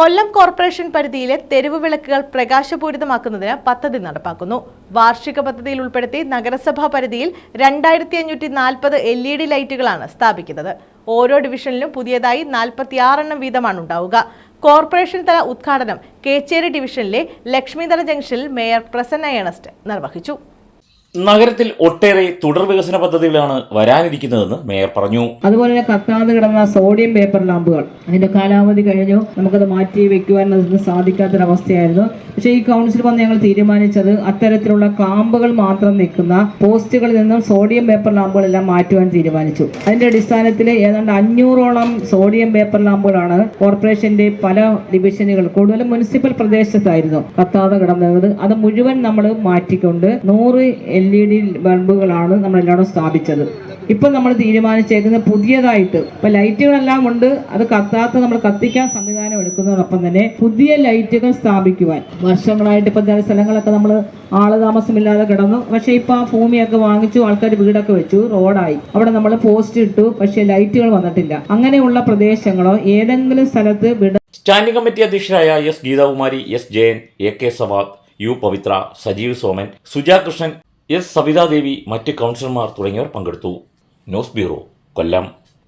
കൊല്ലം corporation പരിധിയിലെ തെരുവ് വിളക്കുകൾ പ്രകാശപൂരിതമാക്കുന്നതിന് പദ്ധതി നടപ്പാക്കുന്നു. വാർഷിക പദ്ധതിയിൽ ഉൾപ്പെടുത്തി നഗരസഭാ പരിധിയിൽ രണ്ടായിരത്തി അഞ്ഞൂറ്റി നാൽപ്പത് എൽ ഇ ഡി ലൈറ്റുകളാണ് സ്ഥാപിക്കുന്നത്. ഓരോ ഡിവിഷനിലും പുതിയതായി നാൽപ്പത്തിയാറെണ്ണം വീതമാണ് ഉണ്ടാവുക കോർപ്പറേഷൻ തല ഉദ്ഘാടനം കേച്ചേരി ഡിവിഷനിലെ ലക്ഷ്മിതല ജംഗ്ഷനിൽ മേയർ പ്രസന്ന ഏണസ്റ്റ് നിർവഹിച്ചു. നഗരത്തിൽ ഒട്ടേറെ തുടർ വികസന പദ്ധതികളാണ് വരാനിരിക്കുന്നതെന്ന് മേയർ പറഞ്ഞു. അതുപോലെ തന്നെ കത്താതെ കിടന്ന സോഡിയം പേപ്പർ ലാമ്പുകൾ. അതിന്റെ കാലാവധി കഴിഞ്ഞു. നമുക്കത് മാറ്റി വെക്കുവാൻ സാധിക്കാത്തൊരവസ്ഥയായിരുന്നു. പക്ഷേ ഈ കൗൺസിൽ വന്ന് ഞങ്ങൾ തീരുമാനിച്ചത് അത്തരത്തിലുള്ള ക്ലാമ്പുകൾ മാത്രം നിൽക്കുന്ന പോസ്റ്റുകളിൽ നിന്നും സോഡിയം പേപ്പർ ലാമ്പുകളെല്ലാം മാറ്റുവാൻ തീരുമാനിച്ചു. അതിന്റെ അടിസ്ഥാനത്തിൽ ഏതാണ്ട് അഞ്ഞൂറോളം സോഡിയം പേപ്പർ ലാമ്പുകളാണ് കോർപ്പറേഷന്റെ പല ഡിവിഷനുകൾ കൂടുതലും മുനിസിപ്പൽ പ്രദേശത്തായിരുന്നു കത്താതെ കിടന്നത്. അത് മുഴുവൻ നമ്മൾ മാറ്റിക്കൊണ്ട് നൂറ് എൽ ഇ ഡി ബൾബുകളാണ് നമ്മൾ എല്ലാവരും സ്ഥാപിച്ചത്. ഇപ്പൊ നമ്മൾ തീരുമാനിച്ചേക്കുന്ന പുതിയതായിട്ട് ഇപ്പൊ ലൈറ്റുകളെല്ലാം ഉണ്ട്. അത് കത്താത്ത നമ്മൾ കത്തിക്കാൻ സംവിധാനം എടുക്കുന്നതോടൊപ്പം തന്നെ പുതിയ ലൈറ്റുകൾ സ്ഥാപിക്കുവാൻ. വർഷങ്ങളായിട്ട് ഇപ്പൊ ചില സ്ഥലങ്ങളൊക്കെ നമ്മൾ ആൾ താമസമില്ലാതെ കിടന്നു. പക്ഷെ ഇപ്പൊ ആ ഭൂമിയൊക്കെ വാങ്ങിച്ചു ആൾക്കാർ വീടൊക്കെ വെച്ചു റോഡായി. അവിടെ നമ്മൾ പോസ്റ്റ് ഇട്ടു പക്ഷെ ലൈറ്റുകൾ വന്നിട്ടില്ല. അങ്ങനെയുള്ള പ്രദേശങ്ങളോ ഏതെങ്കിലും സ്ഥലത്ത് വിട standing committee അധ്യക്ഷരായ S Geethakumari S Jayan A K Sawad U Pavithra Sajeev Soman Suja Krishnan S. Savithadevi മറ്റ് കൗൺസിലർമാർ തുടങ്ങിയവർ പങ്കെടുത്തു. News bureau Kollam.